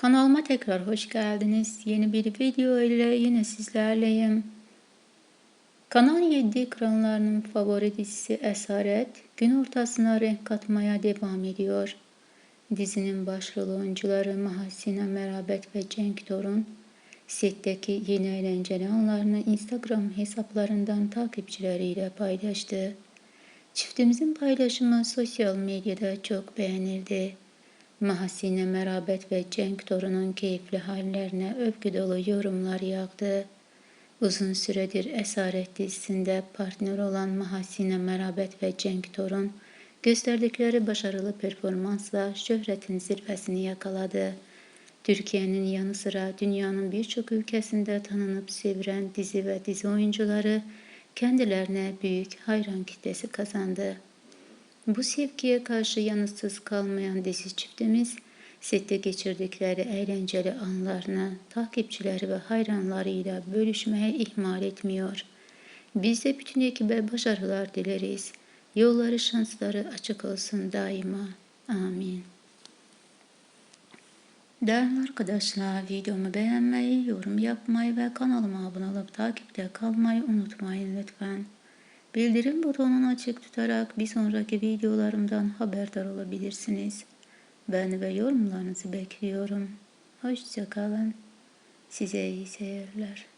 Kanalıma tekrar hoş geldiniz. Yeni bir video ile yine sizlerleyim. Kanal 7 ekranlarının favori dizisi Esaret gün ortasına renk katmaya devam ediyor. Dizinin başrol oyuncuları Mahasine Merabet ve Cenk Torun setteki yeni eğlenceli anlarını Instagram hesaplarından takipçileriyle paylaştı. Çiftimizin paylaşımı sosyal medyada çok beğenildi. Mahasinə mərabət və Cəng Dorunun keyifli hallərinə övgü dolu yorumlar yağdı. Uzun sürədir əsarət dizisində partner olan Mahasinə mərabət və Cəng Dorun göstərdikləri başarılı performansla şöhrətin zirvəsini yakaladı. Türkiyənin yanı sıra dünyanın bir çox ölkəsində tanınıb sevilən dizi və dizi oyuncuları kendilerine büyük hayran kitlesi kazandı. Bu sevgiye karşı yanıtsız kalmayan dizi çiftimiz, sette geçirdikleri eğlenceli anlarını takipçileri ve hayranlarıyla bölüşmeye ihmal etmiyor. Biz de bütün ekibe başarılar dileriz. Yolları şansları açık olsun daima. Amin. Değerli arkadaşlar videomu beğenmeyi, yorum yapmayı ve kanalıma abone olup takipte kalmayı unutmayın lütfen. Bildirim butonunu açık tutarak bir sonraki videolarımdan haberdar olabilirsiniz. Beğeni ve yorumlarınızı bekliyorum. Hoşçakalın. Size iyi seyirler.